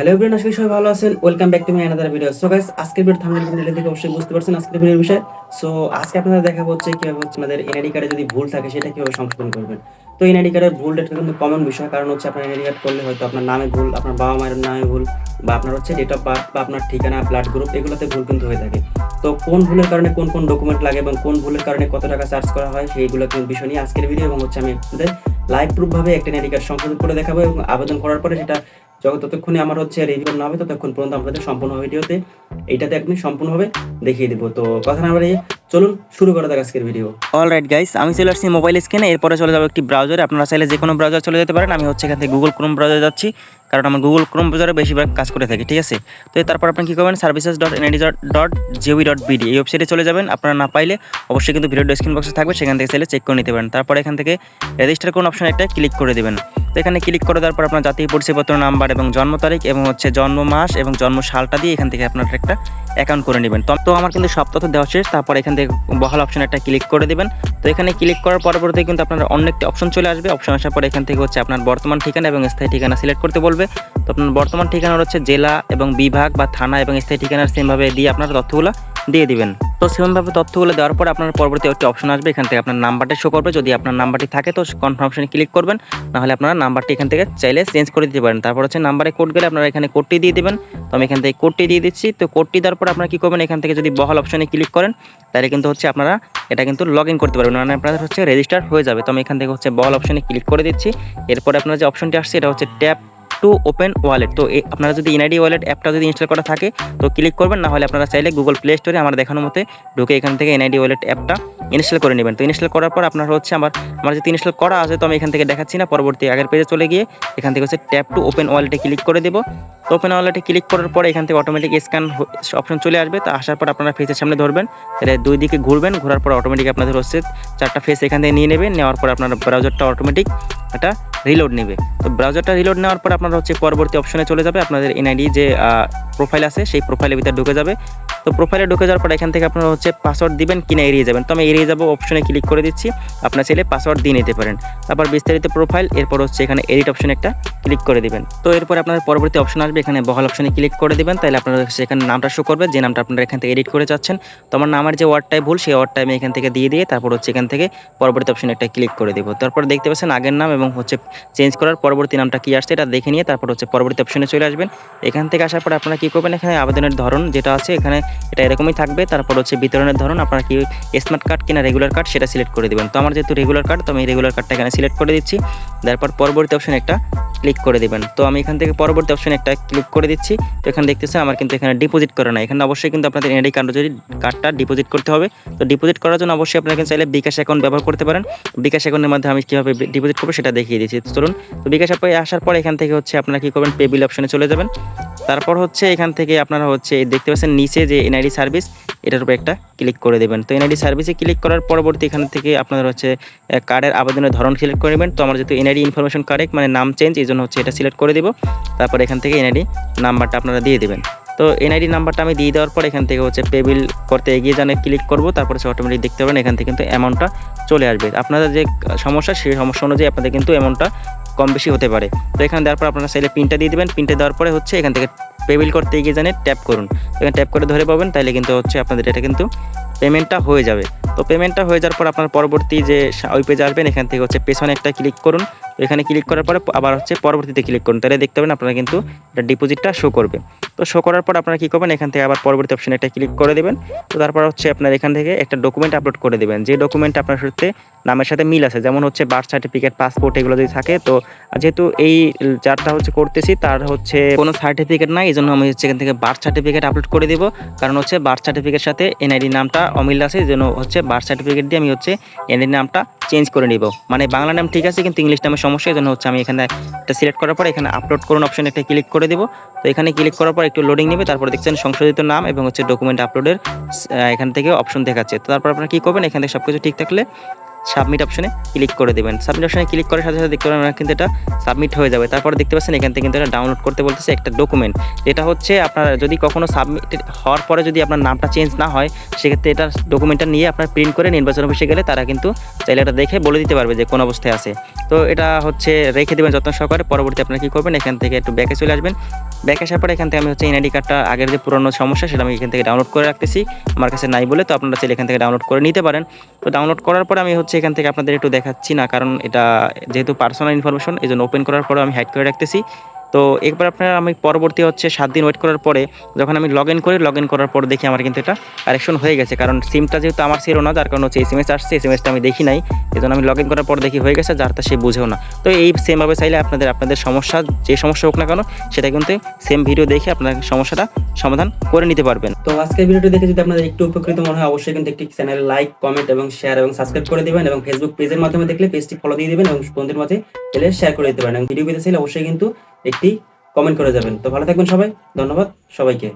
Hello everyone আশা করি সবাই ভালো আছেন। Welcome back to my another video so guys আজকের ভিডিও থাম্বনেল ভিডিও থেকে অবশ্যই বুঝতে পারছেন আজকের ভিডিওর বিষয়। সো আজকে আপনাদের দেখাবো হচ্ছে কীভাবে হচ্ছে আমাদের এনআইডি কার্ডে যদি ভুল থাকে, সেটা কীভাবে সংশোধন করবেন। তো এনআইডি কার্ডের ভুল এটা কিন্তু কমন বিষয়। কারণ হচ্ছে আপনার এনআইডি কার্ড করলে হয়তো আপনার নামে ভুল, আপনার বাবা মায়ের নামে ভুল, বা আপনার হচ্ছে ডেট অফ বার্থ বা আপনার ঠিকানা ব্লাড গ্রুপ এগুলোতে ভুল কিন্তু হয়ে থাকে। তো কোন ভুলের কারণে কোন কোন ডকুমেন্ট লাগে এবং কোন ভুলের কারণে কত টাকা চার্জ করা হয়, সেইগুলো কিন্তু বিষয় নিয়ে আজকের ভিডিও এবং হচ্ছে আমি আপনাদের লাইভ প্রুফ ভাবে একটা এনআইডি কার্ড সংশোধন করে দেখাবো এবং আবেদন করার পরে সেটা যখন ততক্ষণে আমার হচ্ছে রিভিউ না হবে, ততক্ষণ পর্যন্ত আপনাদের সম্পূর্ণ ভিডিওতে এইটাতে একদম সম্পূর্ণভাবে দেখিয়ে দিব। তো কথা না বাড়িয়ে চলুন শুরু করা যাক আজকের ভিডিও অল রাইট গাইস আমি চলে আসছি মোবাইল স্ক্রিনে এরপরে চলে যাব একটি ব্রাউজারে আপনারা চাইলে যে কোনো ব্রাউজার চলে যেতে পারেন। আমি হচ্ছে এখান থেকে গুগল ক্রোম ব্রাউজারে যাচ্ছি। কারণ আমার গুগল ক্রোম ব্রাউজারে বেশিরভাগ কাজ করে থাকি, ঠিক আছে? তো তারপর আপনি কী করবেন? Services dot NID dot GOV dot BD এই ওয়েবসাইটে চলে যাবেন। আপনারা না পাইলে অবশ্যই কিন্তু ভিডিও ডেসক্রিপশন বক্সে থাকবে। সেখান থেকে চাইলে চেক করে নিতে পারেন। তারপর এখান থেকে রেজিস্টার কোন অপশন একটা ক্লিক করে দেবেন। তো এখানে ক্লিক করে দেওয়ার পর আপনার জাতীয় পরিচয়পত্র নাম্বার এবং জন্ম তারিখ এবং হচ্ছে জন্ম মাস এবং জন্ম সালটা দিয়ে এখান থেকে আপনার একটা অ্যাকাউন্ট করে নেবেন। তো আমার কিন্তু সব তথ্য দেওয়া শেষ, তারপর এখান থেকে বহাল অপশন একটা ক্লিক করে দেবেন। তো এখানে ক্লিক করার পরবর্তী কিন্তু আপনার অন্য একটি অপশন চলে আসবে। অপশন আসার পর এখান থেকে হচ্ছে আপনার বর্তমান ঠিকানা এবং স্থায়ী ঠিকানা সিলেক্ট করতে বলবে। তো আপনার বর্তমান ঠিকানা হচ্ছে জেলা এবং বিভাগ বা থানা এবং স্থায়ী ঠিকানার সেমভাবে দিয়ে আপনার তথ্যগুলো দিয়ে দিবেন। তো সেমভাবে তথ্যগুলো দেওয়ার পর আপনার পরবর্তী একটি অপশন আসবে, এখান থেকে আপনার নাম্বারটা শো করবে। যদি আপনার নাম্বারটি থাকে তো কনফার্মেশনে ক্লিক করবেন, নাহলে আপনারা নাম্বারটি এখান থেকে চাইলে চেঞ্জ করে দিতে পারেন। তারপর হচ্ছে নাম্বারে কোড গেলে আপনারা এখানে কোডটি দিয়ে দেবেন। তো আমি এখান থেকে কোডটি দিয়ে দিচ্ছি। তো কোডটি দেওয়ার পর আপনারা কী করবেন? এখান থেকে যদি বহাল অপশনে ক্লিক করেন, তাহলে কিন্তু হচ্ছে আপনারা এটা কিন্তু লগ ইন করতে পারবেন। মানে আপনাদের হচ্ছে রেজিস্টার হয়ে যাবে। তো আমি এখান থেকে হচ্ছে বল অপশনে ক্লিক করে দিচ্ছি। এরপরে আপনার যে অপশনটি আসছে, এটা হচ্ছে ট্যাপ টু ওপেন ওয়ালেট তো আপনারা যদি এনআইডি ওয়ালেট অ্যাপটা যদি ইনস্টল করা থাকে, তো ক্লিক করবেন, না হলে আপনারা চাইলে গুগল প্লে স্টোরে আমার দেখানোর মতে ঢুকে এখান থেকে এনআইডি ওয়ালেট অ্যাপটা ইনস্টল করে নেবেন। তো ইনস্টল করার পর আপনার হচ্ছে আমার আমার যদি ইনস্টল করা আছে, তো আমি এখান থেকে দেখাচ্ছি না, পরবর্তী আগের পেজে চলে গিয়ে এখান থেকে হচ্ছে ট্যাপ টু ওপেন ওয়ালেটে ক্লিক করে দেবো। তো ওপেন ওয়ালেটে ক্লিক করার পরে এখান থেকে অটোমেটিক স্ক্যান অপশন চলে আসবে। তো আসার পর আপনারা ফেসের সামনে ধরবেন, তাহলে দুই দিকে ঘুরবেন, ঘোরার পর অটোমেটিক আপনাদের হচ্ছে চারটা ফেস এখান থেকে নিয়ে নেবেন। নেওয়ার পর আপনার ব্রাউজারটা অটোমেটিক একটা রিলোড নেবে। তো ব্রাউজারটা রিলোড নেওয়ার পর আপনারা হচ্ছে পরবর্তী অপশনে চলে যাবে। আপনাদের এনআইডি যে প্রোফাইল আছে, সেই প্রোফাইলের ভিতরে ঢুকে যাবে। তো প্রোফাইলে ঢুকে যাওয়ার পর এখান থেকে আপনারা হচ্ছে পাসওয়ার্ড দিবেন, কিনা এড়িয়ে যাবেন। তো আমি এড়িয়ে যাব অপশনে ক্লিক করে দিচ্ছি। আপনার চাইলে পাসওয়ার্ড দিয়ে নিতে পারেন। তারপর বিস্তারিত প্রোফাইল এরপর হচ্ছে এখানে এডিট অপশনে একটা ক্লিক করে দিবেন। তো এরপর আপনার পরবর্তী অপশন আসবে, এখানে বহাল অপশনে ক্লিক করে দিবেন। তাহলে আপনারা সেখানে নামটা শো করবে, যে নামটা আপনারা এখান থেকে এডিট করে যাচ্ছেন। তো আমার নামের যে ওয়ার্ডটাই ভুল, সেই ওয়ার্ডটা আমি এখান থেকে দিয়ে দিয়ে তারপর হচ্ছে এখান থেকে পরবর্তী অপশনে একটা ক্লিক করে দেবো। তারপর দেখতে পাচ্ছেন আগের নাম এবং হচ্ছে চেঞ্জ করার পরবর্তী নামটা কী আসছে, এটা দেখে নিয়ে তারপর হচ্ছে পরবর্তী অপশনে চলে আসবেন। এখান থেকে আসার পর আপনারা কী করবেন, এখানে আবেদনের ধরন যেটা আছে, এখানে এটা এরকমই থাকবে। তারপর হচ্ছে বিতরণের ধরন, আপনারা কি স্মার্ট কার্ড কিনা রেগুলার কার্ড সেটা সিলেক্ট করে দেবেন। তো আমার যেহেতু রেগুলার কার্ড তো আমি রেগুলার কার্ডটা এখানে সিলেক্ট করে দিচ্ছি। তারপর পরবর্তী অপশনে একটা ক্লিক করে দেবেন। তো আমি এখান থেকে পরবর্তী অপশনে একটা ক্লিক করে দিচ্ছি। তো এখানে দেখতেছে আমার কিন্তু এখানে ডিপোজিট করা নাই। এখানে অবশ্যই কিন্তু আপনাদের এনআইডি কার্ড যদি কার্ডটা ডিপোজিট করতে হবে, তো ডিপোজিট করার জন্য অবশ্যই এখানে চাইলে বিকাশ অ্যাকাউন্ট ব্যবহার করতে পারেন। বিকাশ অ্যাকাউন্টের মাধ্যমে আমি কীভাবে ডিপোজিট করব সেটা দেখিয়ে দিচ্ছি। চলুন, তো বিকাশ অ্যাপে আসার পর এখান থেকে হচ্ছে আপনারা কী করবেন পে বিল অপশনে চলে যাবেন। তারপর হচ্ছে এখান থেকে আপনারা হচ্ছে দেখতে পাচ্ছেন নিচে যে এনআইডি সার্ভিস, এটার উপর একটা ক্লিক করে দেবেন। তো এনআইডি সার্ভিসে ক্লিক করার পরবর্তী এখান থেকে আপনাদের হচ্ছে কার্ডের আবেদনের ধরন সিলেক্ট করে নেবেন। তো আমার যেহেতু এনআইডি ইনফরমেশন কারেক্ট মানে নাম চেঞ্জ, এই জন্য হচ্ছে এটা সিলেক্ট করে দেবো। তারপর এখান থেকে এনআইডি নাম্বারটা আপনারা দিয়ে দেবেন। তো এনআইডি নাম্বারটা আমি দিয়ে দেওয়ার পর এখান থেকে হচ্ছে পে বিল করতে এগিয়ে জানে ক্লিক করব। তারপর হচ্ছে অটোমেটিক দেখতে পাবেন, এখান থেকে কিন্তু অ্যামাউন্টটা চলে আসবে। আপনাদের যে সমস্যা, সেই সমস্যা অনুযায়ী আপনাদের কিন্তু অ্যামাউন্টটা কম বেশি হতে পারে। তো এখানে দেওয়ার পর আপনারা চাইলে পিনটা দিয়ে দেবেন। পিনটা দেওয়ার পরে হচ্ছে এখান থেকে পেবিল করতে এগিয়ে জানে ট্যাপ করুন। এখানে ট্যাপ করে ধরে পাবেন তাহলে কিন্তু হচ্ছে আপনাদের এটা কিন্তু পেমেন্টটা হয়ে যাবে। তো পেমেন্টটা হয়ে যাওয়ার পর আপনার পরবর্তী যে ওই পেজে আসবেন, এখান থেকে হচ্ছে পেছনে একটা ক্লিক করুন। এখানে ক্লিক করার পরে আবার হচ্ছে পরবর্তীতে ক্লিক করুন। তাহলে দেখতে পাবেন আপনারা কিন্তু এটা ডিপোজিটটা শো করবে। তো শো করার পর আপনারা কী করবেন? এখান থেকে আবার পরবর্তী অপশনে একটা ক্লিক করে দেবেন। তো তারপর হচ্ছে আপনার এখান থেকে একটা ডকুমেন্ট আপলোড করে দেবেন। যে ডকুমেন্ট আপনার সাথে, নামের সাথে মিল আছে, যেমন হচ্ছে বার্থ সার্টিফিকেট পাসপোর্ট এগুলো যদি থাকে, তো যেহেতু এই যারটা হচ্ছে করতেছি, তার হচ্ছে কোনো সার্টিফিকেট নাই এই জন্য আমি হচ্ছে এখান থেকে বার্থ সার্টিফিকেট আপলোড করে দিব। কারণ হচ্ছে বার্থ সার্টিফিকেট সাথে এনআইডি নামটা অমিল আছে এই হচ্ছে বার্থ সার্টিফিকেট দিয়ে আমি হচ্ছে এনআইডি নামটা চেঞ্জ করে নিব। মানে বাংলা নাম ঠিক আছে, কিন্তু ইংলিশ নামের সমস্যা এই জন্য হচ্ছে আমি এখানে এটা সিলেক্ট করার পর এখানে আপলোড করুন অপশন একটা ক্লিক করে দেবো। তো এখানে ক্লিক করার পর একটু লোডিং নেবে, তারপর দেখছেন সংশোধিত নাম এবং হচ্ছে ডকুমেন্ট আপলোডের এখান থেকে অপশন দেখাচ্ছে। তো তারপর আপনারা কী করবেন? এখান থেকে সব কিছু ঠিক থাকলে সাবমিট অপশনে ক্লিক করে দেবেন। সাবমিট অপশনে ক্লিক করার সাথে সাথে দেখতে পাবেন কিন্তু এটা সাবমিট হয়ে যাবে। তারপর দেখতে পাচ্ছেন এখান থেকে কিন্তু এটা ডাউনলোড করতে বলতেছে একটা ডকুমেন্ট যেটা হচ্ছে আপনার যদি কখনো সাবমিট হওয়ার পরে যদি আপনার নামটা চেঞ্জ না হয়, সেক্ষেত্রে এটা ডকুমেন্টটা নিয়ে আপনার প্রিন্ট করে নির্বাচন অফিসে গেলে তারা কিন্তু চাইলে এটা দেখে বলে দিতে পারবে যে কোন অবস্থায় আছে। তো এটা হচ্ছে রেখে দেবেন যত্ন সহকারে, পরবর্তী আপনারা কী করবেন, এখান থেকে একটু ব্যাকে চলে আসবেন। ব্যাক আসার পরে এখান থেকে আমি হচ্ছে এনআইডি কার্ডটা আগের যে পুরনো সমস্যা সেটা আমি এখান থেকে ডাউনলোড করে রাখতেছি। আমার কাছে নাই বলে তো আপনারা চাইলে এখান থেকে ডাউনলোড করে নিতে পারেন। তো ডাউনলোড করার পরে আমি হচ্ছে এখান থেকে আপনাদের একটু দেখাচ্ছি না, কারণ এটা যেহেতু পার্সোনাল ইনফরমেশন এই জন্য ওপেন করার পরে আমি হাইড করে রাখতেছি। তো একবার আপনার আমি পরবর্তী হচ্ছে সাত দিন ওয়েট করার পরে যখন আমি লগ ইন করি লগ ইন করার পর দেখি আমার কিন্তু এটা কারেকশন হয়ে গেছে। কারণ সিমটা যেহেতু আমার ছিল না, যার কারণে হচ্ছে এস এম এস আসছে এস এম এসটা আমি দেখি নাই। এই জন্য আমি লগ ইন করার পর দেখি হয়ে গেছে, যার তা সে বুঝেও না। তো এই সেমভাবে চাইলে আপনাদের আপনাদের সমস্যা, যে সমস্যা হোক না কেন, সেটা কিন্তু সেম ভিডিও দেখে আপনার সমস্যাটা সমাধান করে নিতে পারবেন। তো আজকের ভিডিওটি দেখে যদি আপনাদের একটু উপকৃত মনে হয়, অবশ্যই কিন্তু একটি চ্যানেল লাইক কমেন্ট এবং শেয়ার এবং সাবস্ক্রাইব করে দিবেন এবং ফেসবুক পেজের মাধ্যমে দেখলে পেজটি ফলো দিয়ে দিবেন এবং বন্ধুদের মাঝে এলে শেয়ার করে দিতে পারেন। এবং ভিডিও পেতে চাইলে অবশ্যই কিন্তু একটি কমেন্ট করে যাবেন। তো ভালো থাকবেন সবাই ধন্যবাদ সবাইকে।